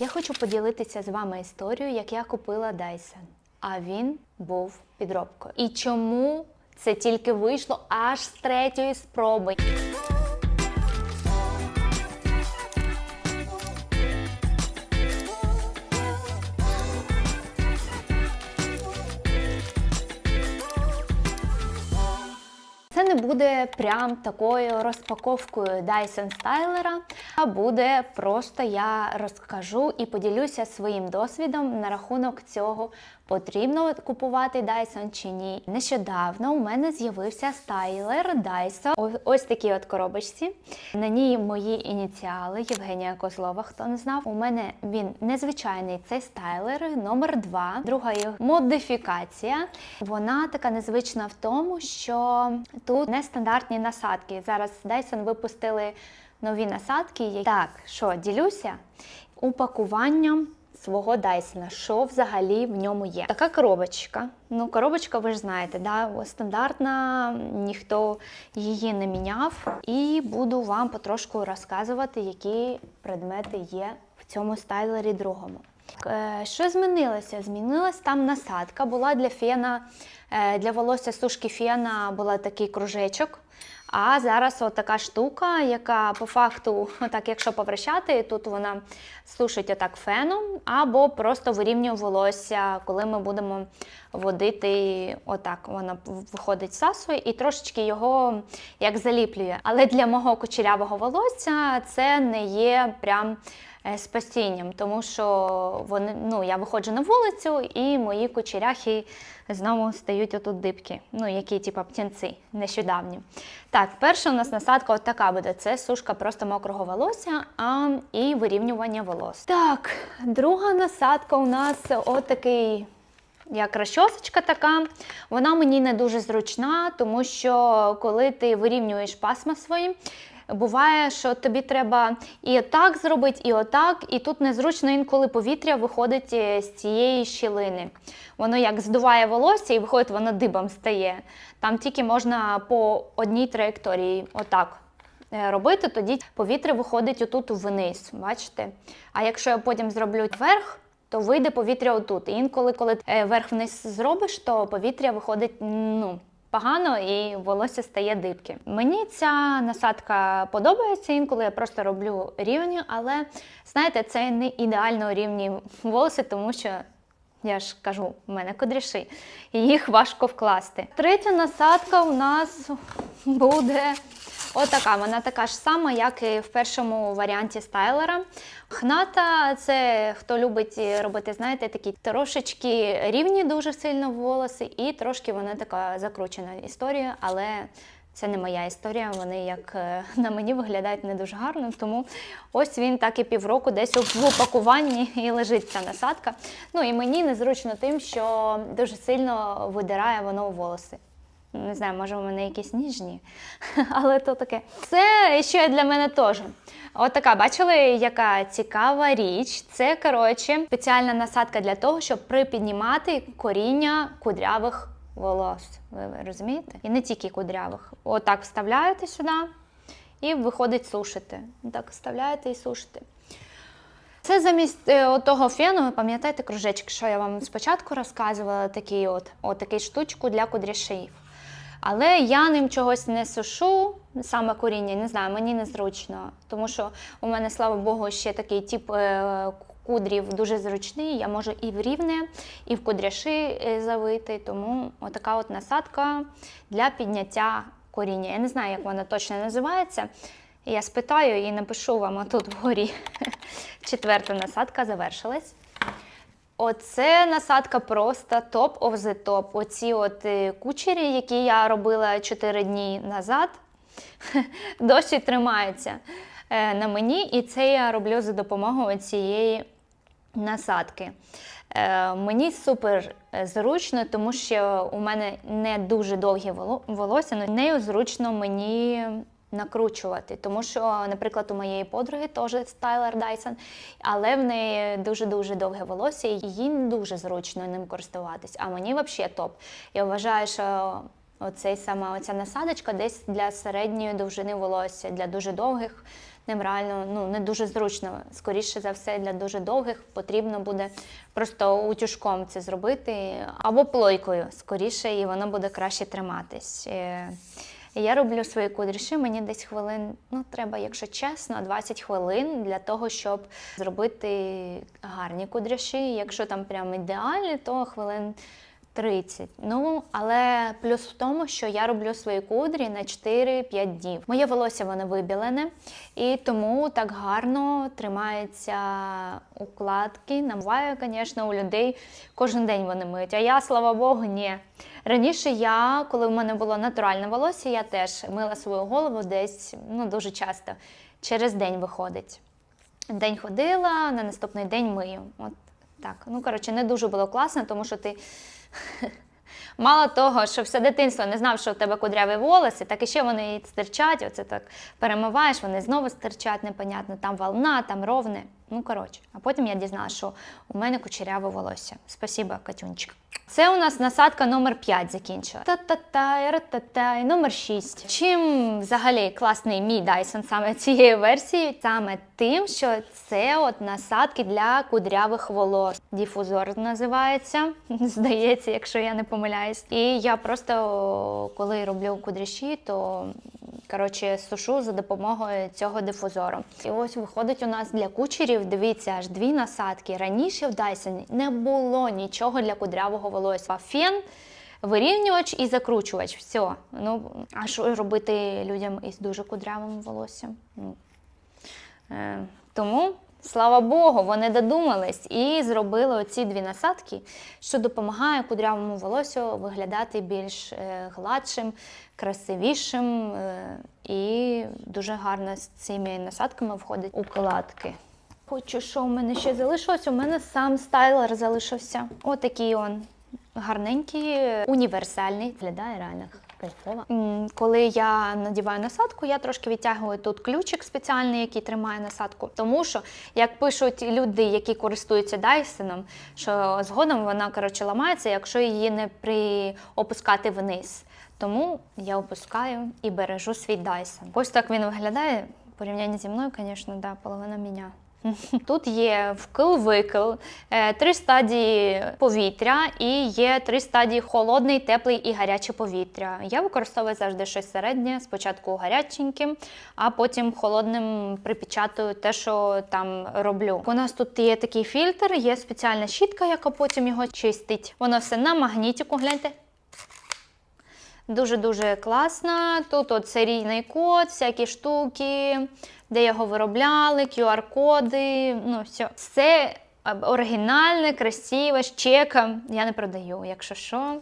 Я хочу поділитися з вами історією, як я купила Dyson, а він був підробкою. І чому це тільки вийшло аж з третьої спроби. Не буде прям такою розпаковкою Dyson Styler, а буде просто я розкажу і поділюся своїм досвідом на рахунок цього, потрібно купувати Dyson чи ні. Нещодавно у мене з'явився стайлер Dyson. Ось такій от коробочці. На ній мої ініціали Євгенія Козлова, хто не знав. У мене він незвичайний цей стайлер, номер 2. Друга його модифікація. Вона така незвична в тому, що тут нестандартні насадки. Зараз Dyson випустили нові насадки. Так, що ділюся упакуванням свого Дайсона. Що взагалі в ньому є? Така коробочка. Ну, коробочка, ви ж знаєте, да, стандартна, ніхто її не міняв. І буду вам потрошку розказувати, які предмети є в цьому стайлері другому. Е, Що змінилося? Змінилась там насадка. Була для фена, е, для волосся сушки фена була такий кружечок. А зараз от така штука, яка по факту, так якщо повращати, тут вона сушить отак феном, або просто вирівнює волосся, коли ми будемо водити отак. Вона виходить сасою і трошечки його як заліплює. Але для мого кучерявого волосся це не є прям спасінням, тому що вони, ну, я виходжу на вулицю і мої кучеряхи знову стають отут дибки, ну, які типу птінці нещодавні. Так, перша у нас насадка от така буде: це сушка просто мокрого волосся а, і вирівнювання волос. Так, друга насадка у нас отакий. Як розчосочка така, вона мені не дуже зручна, тому що коли ти вирівнюєш пасма свої, буває, що тобі треба і отак зробити, і отак, і тут незручно інколи повітря виходить е, з цієї щілини. Воно як здуває волосся і виходить, воно дибом стає. Там тільки можна по одній траєкторії отак е, робити, тоді повітря виходить отут вниз. Бачите? А якщо я потім зроблю вверх, то вийде повітря отут. І інколи, коли е, вверх-вниз зробиш, то повітря виходить ну, погано і волосся стає дибки. Мені ця насадка подобається, інколи я просто роблю рівні, але знаєте, це не ідеально рівні волоси, тому що. Я ж кажу, в мене кудріші, і їх важко вкласти. Третя насадка у нас буде отака. Вона така ж сама, як і в першому варіанті стайлера. Хната це хто любить робити, знаєте, такі трошечки рівні дуже сильно волоси, і трошки вона така закручена історія, але це не моя історія. Вони як е, на мені виглядають не дуже гарно. Тому ось він так і півроку десь в упакуванні і лежить ця насадка. Ну і мені незручно тим, що дуже сильно видирає воно волоси. Не знаю, може, у мене якісь ніжні, але то таке. Це ще для мене теж. От така, бачили, яка цікава річ. Це, коротше, спеціальна насадка для того, щоб припіднімати коріння кудрявих волос. Ви, розумієте? І не тільки кудрявих. Отак вставляєте сюди і виходить сушити. Так вставляєте і сушите. Це замість е, того фену, ви пам'ятаєте кружечки, що я вам спочатку розказувала, такий от, от такий штучку для кудряшів. Але я ним чогось не сушу, саме коріння, не знаю, мені незручно. Тому що у мене, слава Богу, ще такий тип е, кудрів дуже зручний. Я можу і в рівне, і в кудряши е, завити. Тому отака от насадка для підняття коріння. Я не знаю, як вона точно називається. Я спитаю і напишу вам тут вгорі. Четверта насадка завершилась. Оце насадка просто топ of the top. Оці от е, кучері, які я робила 4 дні назад, досі тримаються е, на мені. І це я роблю за допомогою цієї насадки. Е, Мені супер зручно, тому що у мене не дуже довгі волосся, але нею зручно мені накручувати. Тому що, наприклад, у моєї подруги теж стайлер Dyson, але в неї дуже-дуже довге волосся, і їй не дуже зручно ним користуватись. А мені взагалі топ. Я вважаю, що Оцей сама оця насадочка десь для середньої довжини волосся, для дуже довгих ним реально ну, не дуже зручно. Скоріше за все, для дуже довгих потрібно буде просто утюжком це зробити або плойкою скоріше, і воно буде краще триматись. Я роблю свої кудріші, мені десь хвилин, ну треба, якщо чесно, 20 хвилин для того, щоб зробити гарні кудряші. Якщо там прям ідеальні, то хвилин 30. Ну, але плюс в тому, що я роблю свої кудрі на 4-5 днів. Моє волосся воно вибілене, і тому так гарно тримаються укладки. Намиваю, звісно, у людей кожен день вони миють. А я, слава Богу, ні. Раніше я, коли в мене було натуральне волосся, я теж мила свою голову десь ну, дуже часто. Через день виходить. День ходила, на наступний день мию. От так. Ну, коротше, не дуже було класно, тому що ти. Мало того, що все дитинство не знав, що в тебе кудряві волоси, так і ще вони стирчать, оце так перемиваєш, вони знову стирчать, непонятно, там волна, там ровне. Ну, коротше. А потім я дізналася, що у мене кучеряве волосся. Спасибо, Катюнчик. Це у нас насадка номер 5 закінчила. Та-та-та, номер 6. Чим взагалі класний мій Dyson саме цієї версії? Саме тим, що це от насадки для кудрявих волос. Діфузор називається, здається, якщо я не помиляюсь. І я просто коли роблю кудряші, то коротше сушу за допомогою цього дифузору. І ось виходить у нас для кучерів. Дивіться, аж дві насадки. Раніше в Dyson не було нічого для кудрявого волосся. Фен. Вирівнювач і закручувач. Все. Ну, а що робити людям із дуже кудрявим волоссям? Ну, е, тому, слава Богу, вони додумались і зробили оці дві насадки, що допомагає кудрявому волосю виглядати більш е, гладшим, красивішим. Е, і дуже гарно з цими насадками входить укладки. Хочу, що у мене ще залишилось. У мене сам стайлер залишився. Отакий он гарненький, універсальний. Виглядає реально кайфово. Коли я надіваю насадку, я трошки відтягую тут ключик спеціальний, який тримає насадку. Тому що, як пишуть люди, які користуються Дайсоном, що згодом вона коротше ламається, якщо її не при... опускати вниз. Тому я опускаю і бережу свій Dyson. Ось так він виглядає. В порівнянні зі мною, звісно, да, половина мене. Тут є вкил-викил, е, три стадії повітря і є три стадії холодний, теплий і гаряче повітря. Я використовую завжди щось середнє, спочатку гаряченьким, а потім холодним припечатую те, що там роблю. У нас тут є такий фільтр, є спеціальна щітка, яка потім його чистить. Воно все на магнітику, гляньте. Дуже-дуже класна. Тут от серійний код, всякі штуки, де його виробляли, QR-коди. Ну, все. Все оригінальне, красиве, з чеком. Я не продаю, якщо що.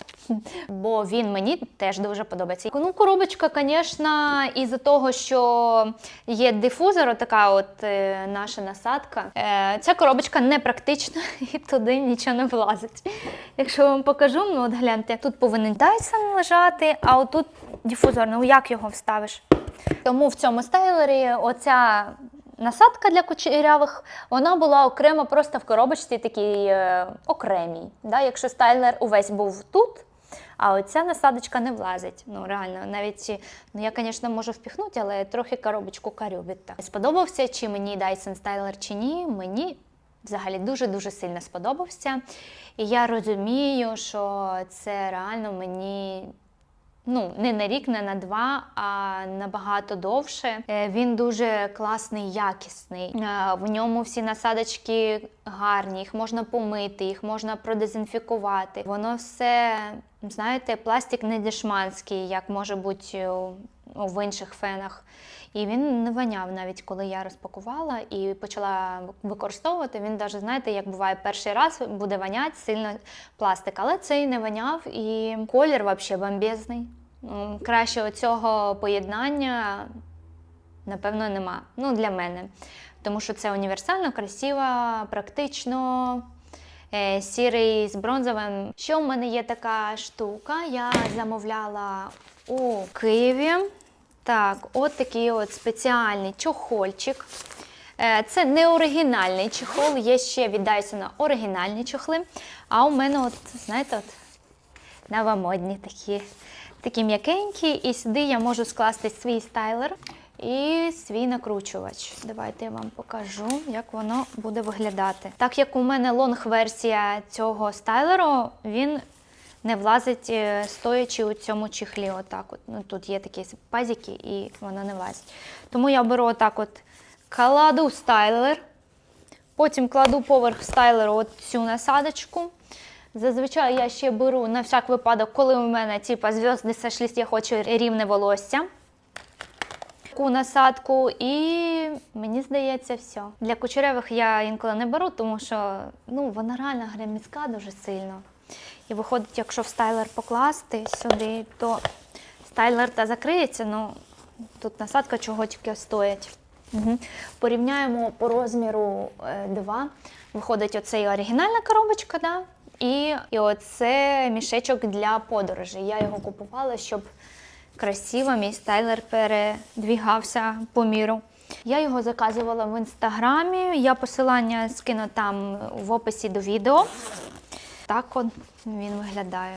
Бо він мені теж дуже подобається. Ну, коробочка, звісно, із-за того, що є дифузор, така от е, наша насадка. Е, ця коробочка не практична і туди нічого не влазить. Якщо вам покажу, ну от гляньте, тут повинен Dyson лежати, а отут дифузор. Ну як його вставиш? Тому в цьому стайлері оця насадка для кучерявих, вона була окремо просто в коробочці такій е, окремій. Да? Якщо стайлер увесь був тут, а оця насадочка не влазить. Ну реально, навіть ну я, звісно, можу впіхнути, але трохи коробочку карю від так. Сподобався чи мені Dyson Styler чи ні? Мені взагалі дуже-дуже сильно сподобався. І я розумію, що це реально мені ну, не на рік, не на два, а набагато довше. Е, Він дуже класний, якісний. Е, В ньому всі насадочки гарні, їх можна помити, їх можна продезінфікувати. Воно все, знаєте, пластик не дешманський, як може бути в інших фенах. І він не воняв навіть коли я розпакувала і почала використовувати. Він навіть, знаєте, як буває перший раз буде воняти сильно пластик, але цей не воняв і колір взагалі бомбезний. Ну, Краще цього поєднання, напевно, нема. Ну, для мене. Тому що це універсально, красиво, практично. Е, Сірий з бронзовим. Що в мене є така штука? Я замовляла у Києві. Так, от такий от спеціальний чохольчик. Е, Це не оригінальний чохол, є ще від Dyson оригінальні чохли. А у мене, от, знаєте, от новомодні такі, такі м'якенькі. І сюди я можу скласти свій стайлер. і свій накручувач. Давайте я вам покажу, як воно буде виглядати. Так як у мене лонг-версія цього стайлеру, він не влазить е, стоячи у цьому чехлі. Отак от. Ну, тут є такі пазики і воно не влазить. Тому я беру отак от кладу стайлер, потім кладу поверх стайлеру от цю насадочку. Зазвичай я ще беру на всяк випадок, коли у мене типа зв'язки сошлись, я хочу рівне волосся. Таку насадку, і мені здається, все. Для кучерявих я інколи не беру, тому що ну, вона реально греміцька дуже сильно. І виходить, якщо в стайлер покласти сюди, то стайлер та закриється, ну тут насадка чого тільки стоїть. Угу. Порівняємо по розміру 2. Виходить оцей оригінальна коробочка, да? і, і оце мішечок для подорожі. Я його купувала, щоб красиво мій стайлер передвігався по міру. Я його заказувала в інстаграмі. Я посилання скину там в описі до відео. Так от він виглядає.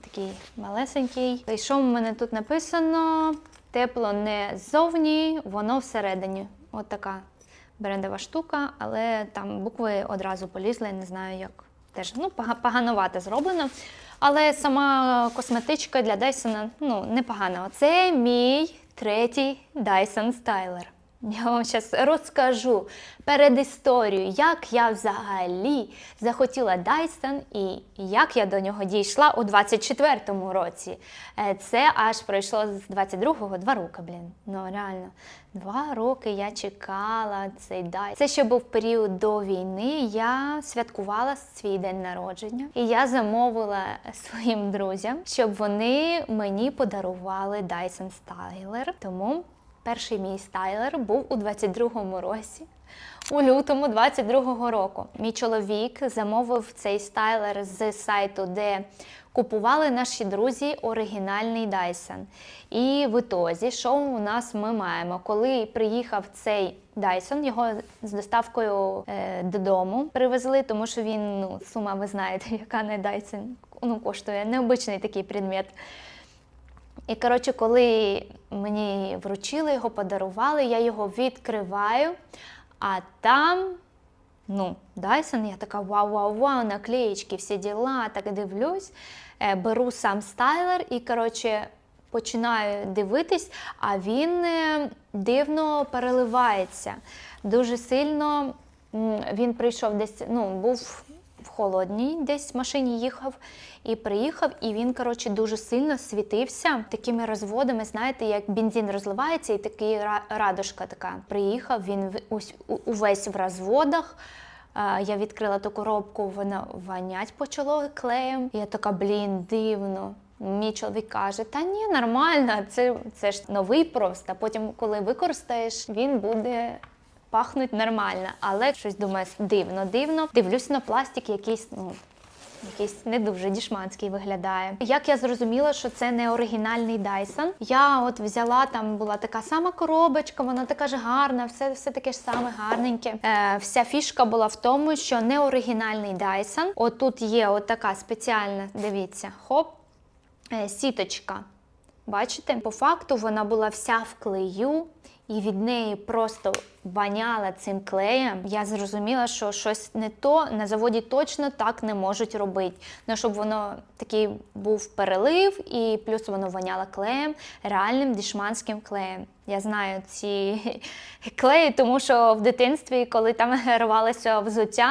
Такий малесенький. І що в мене тут написано? Тепло не ззовні, воно всередині. От така брендова штука, але там букви одразу полізли, не знаю як. Теж ну, пога- зроблено. Але сама косметичка для Dyson ну, непогана. Це мій третій Dyson Styler. Я вам зараз розкажу перед історією, як я взагалі захотіла Dyson і як я до нього дійшла у 24-му році. Е, Це аж пройшло з 22-го два роки, блін. Ну реально, два роки я чекала цей Dyson. Це ще був період до війни. Я святкувала свій день народження, і я замовила своїм друзям, щоб вони мені подарували Dyson Styler. Тому Перший мій стайлер був у 22-му році. У лютому 22-го року мій чоловік замовив цей стайлер з сайту, де купували наші друзі оригінальний Dyson. І в ітозі, що у нас ми маємо? Коли приїхав цей Dyson, його з доставкою е, додому привезли, тому що він, ну, сума, ви знаєте, яка не Dyson ну, коштує, необичний такий предмет. І коротше, коли мені вручили його, подарували, я його відкриваю, а там, ну, Dyson, я така вау-вау-вау, наклеєчки, всі діла, так дивлюсь, е, беру сам стайлер і, коротше, починаю дивитись, а він е, дивно переливається. Дуже сильно він прийшов десь, ну, був в холодній десь машині їхав і приїхав, і він, коротше, дуже сильно світився такими розводами. Знаєте, як бензин розливається, і такий радужка така. Приїхав, він увесь в розводах. Я відкрила ту коробку, воно вонять почало клеєм. Я така, блін, дивно. Мій чоловік каже: та ні, нормально, це, це ж новий просто. Потім, коли використаєш, він буде пахнуть нормально, але щось думаю, дивно, дивно. Дивлюсь на пластик, якийсь, ну. Якийсь не дуже дішманський виглядає. Як я зрозуміла, що це не оригінальний Dyson, я от взяла там була така сама коробочка, вона така ж гарна, все, все таке ж саме гарненьке. Е, вся фішка була в тому, що не оригінальний Dyson. От тут є от така спеціальна, дивіться, хоп, е, сіточка. Бачите, по факту вона була вся в клею, і від неї просто баняла цим клеєм. Я зрозуміла, що щось не то на заводі точно так не можуть робити. Ну, щоб воно такий був перелив, і плюс воно воняло клеєм, реальним дішманським клеєм. Я знаю ці клеї, тому що в дитинстві, коли там рвалося взуття,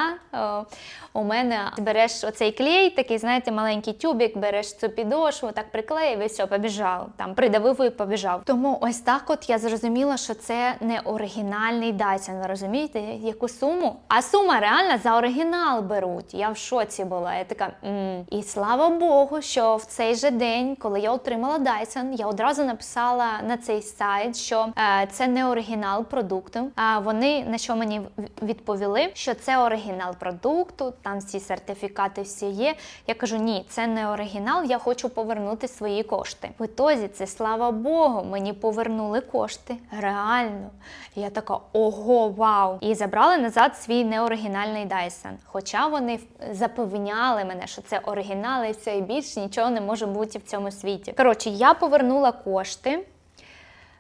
у мене береш оцей клей, такий, знаєте, маленький тюбик, береш цю підошву, так приклеїв і все, побіжав. Там придавив і побіжав. Тому ось так от я зрозуміла, що це не оригінальний Dyson. Розумієте, яку суму? А сума реально за оригінал беруть. Я в шоці була. Я така м і слава Богу, що в цей же день, коли я отримала Dyson, я одразу написала на цей сайт, що е, це не оригінал продукту. А вони на що мені відповіли, що це оригінал продукту, там всі сертифікати всі є. Я кажу, ні, це не оригінал, я хочу повернути свої кошти. В ітозі це слава Богу, мені повернули кошти. Реально. Я така ого, вау! І забрали назад свій неоригінальний Dyson. Хоча вони запевняли мене, що це оригінал і все і більше нічого не може бути в цьому світі. Коротше, я повернула кошти.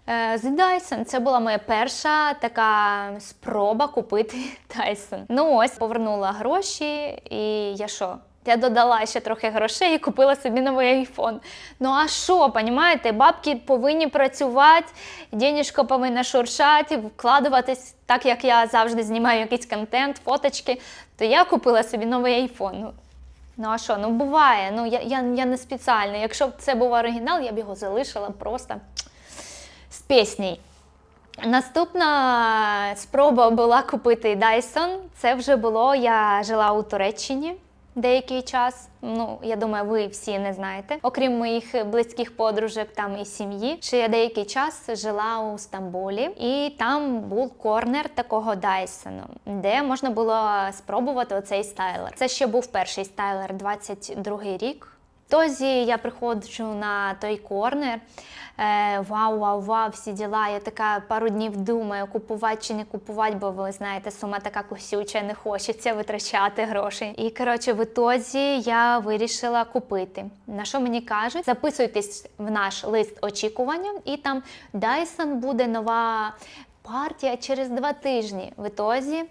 Е, З Dyson це була моя перша така спроба купити Dyson. Ну ось повернула гроші, і я що? Я додала ще трохи грошей і купила собі новий айфон. Ну а що, понімаєте, бабки повинні працювати, денежка повинна шуршати, вкладуватись, так як я завжди знімаю якийсь контент, фоточки, то я купила собі новий айфон. Ну, Ну а що, ну буває, ну я, я, я не спеціально. Якщо б це був оригінал, я б його залишила просто з піснею. Наступна спроба була купити Dyson. Це вже було, я жила у Туреччині деякий час. Ну, я думаю, ви всі не знаєте. Окрім моїх близьких подружок там і сім'ї, ще я деякий час жила у Стамбулі, і там був корнер такого Дайсону, де можна було спробувати оцей стайлер. Це ще був перший стайлер 22 рік. Тозі я приходжу на той корнер. Е, вау, вау, вау, всі діла. Я така пару днів думаю, купувати чи не купувати, бо ви знаєте, сума така кусюча, не хочеться витрачати гроші. І коротше, в ітозі я вирішила купити. На що мені кажуть? Записуйтесь в наш лист очікування, і там Dyson буде нова. Партія через два тижні. В ітозі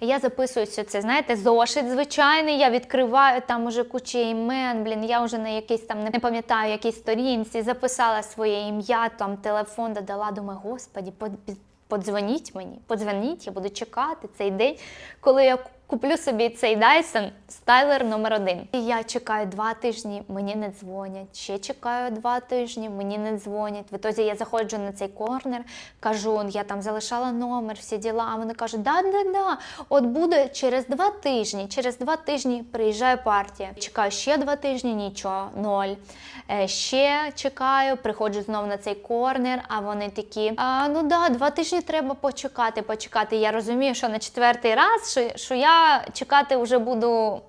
я записуюся це, знаєте, зошит звичайний. Я відкриваю там уже кучі імен. Блін, я вже на якийсь там не пам'ятаю якій сторінці, записала своє ім'я, там телефон додала. Думаю, господі, под- подзвоніть мені, подзвоніть, я буду чекати цей день, коли я куплю собі цей Dyson стайлер номер один. І я чекаю два тижні, мені не дзвонять. Ще чекаю два тижні, мені не дзвонять. В ітозі я заходжу на цей корнер, кажу, я там залишала номер, всі діла. А вони кажуть, да-да-да, от буде через два тижні. Через два тижні приїжджає партія. Чекаю ще два тижні, нічого, ноль. Е, Ще чекаю, приходжу знову на цей корнер, а вони такі: а, ну да, два тижні треба почекати, почекати. Я розумію, що на четвертий раз, що, що я чекати вже буду.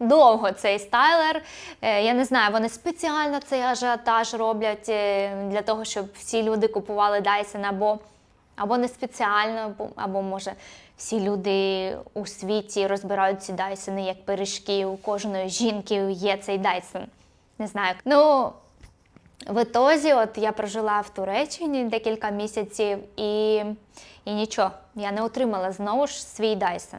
Довго цей стайлер. Е, Я не знаю, вони спеціально цей ажіотаж роблять е, для того, щоб всі люди купували Dyson або, або не спеціально, або, може всі люди у світі розбирають ці Dyson як пиріжки. У кожної жінки є цей Dyson. Не знаю. Ну, в ітозі, от я прожила в Туреччині декілька місяців і, і нічого, я не отримала знову ж свій Dyson.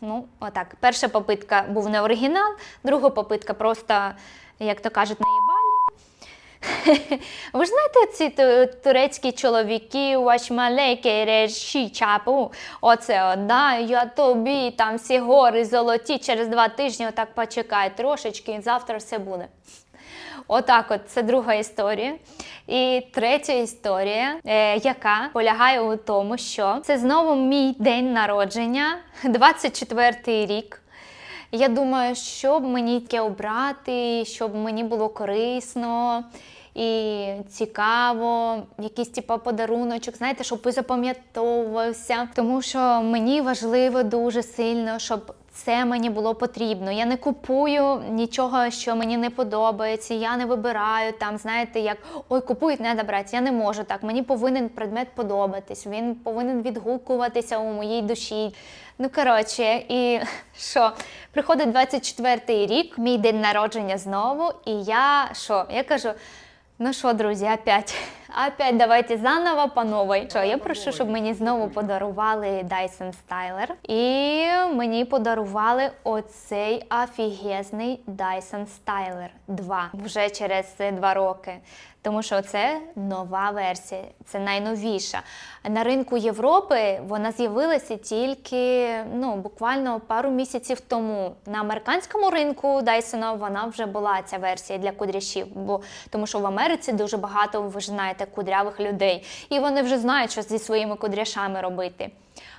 Ну, отак. Перша попитка був не оригінал, друга попитка просто, як то кажуть, наїбалі. Ви ж знаєте, ці турецькі чоловіки, реші, чапу. Оце да, я тобі там всі гори золоті через два тижні, отак почекай трошечки, і завтра все буде. Отак, от це друга історія. І третя історія, е, яка полягає у тому, що це знову мій день народження, 24-й рік. Я думаю, щоб мені таке обрати, щоб мені було корисно і цікаво, якийсь типу, подаруночок, знаєте, щоб запам'ятовувався. Тому що мені важливо дуже сильно, щоб це мені було потрібно. Я не купую нічого, що мені не подобається. Я не вибираю там, знаєте, як ой, купують, не брати. Я не можу так. Мені повинен предмет подобатись. Він повинен відгукуватися у моїй душі. Ну коротше, і що? Приходить 24-й рік, мій день народження знову, і я що? Я кажу. Ну що, друзі, опять, опять давайте заново по новій. Що я прошу, щоб мені знову подарували Dyson Styler. І мені подарували оцей офігезний Dyson Styler 2 вже через два роки. Тому що це нова версія, це найновіша. На ринку Європи вона з'явилася тільки ну, буквально пару місяців тому. На американському ринку Dyson вона вже була ця версія для кудряшів, бо тому що в Америці дуже багато, ви ж знаєте, кудрявих людей, і вони вже знають, що зі своїми кудряшами робити.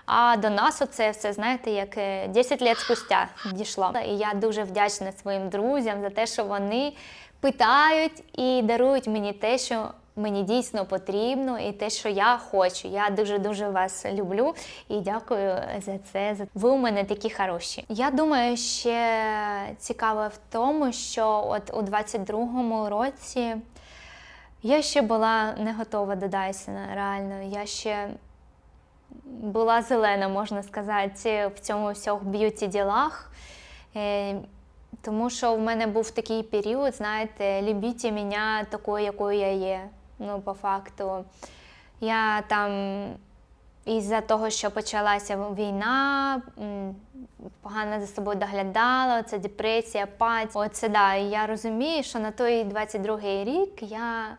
А до нас оце все, знаєте, як е, 10 років спустя дійшло. І я дуже вдячна своїм друзям за те, що вони питають і дарують мені те, що мені дійсно потрібно, і те, що я хочу. Я дуже дуже вас люблю і дякую за це. Ви у мене такі хороші. Я думаю, ще цікаве в тому, що от у 22-му році я ще була не готова до Дайсона, реально. Я ще була зелена, можна сказати, в цьому всьому б'юті ділах. Е, тому що в мене був такий період, знаєте, любіть мене такою, якою я є. Ну, по факту. Я там із-за того, що почалася війна, погано за собою доглядала, це депресія, апатія. Оце да. Я розумію, що на той 22-й рік я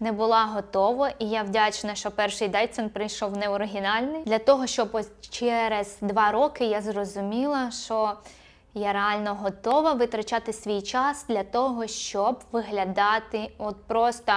не була готова, і я вдячна, що перший Dyson прийшов не оригінальний. Для того, щоб ось через два роки я зрозуміла, що я реально готова витрачати свій час для того, щоб виглядати от просто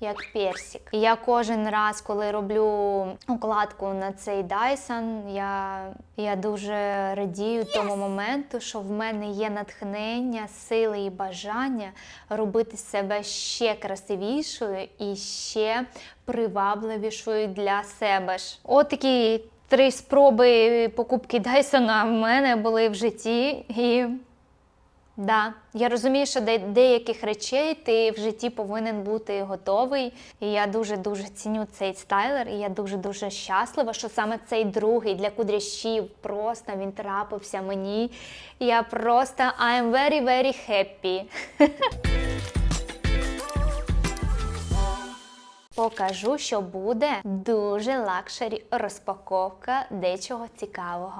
як персик. І я кожен раз, коли роблю укладку на цей Dyson, я, я дуже радію тому моменту, що в мене є натхнення, сили і бажання робити себе ще красивішою і ще привабливішою для себе ж. От такі три спроби покупки Dyson в мене були в житті. І Да, я розумію, що де деяких речей ти в житті повинен бути готовий. І я дуже дуже ціню цей стайлер. І я дуже дуже щаслива, що саме цей другий для кудрящів просто він трапився мені. Я просто I'm very very happy. Покажу, що буде дуже лакшері розпаковка дечого цікавого.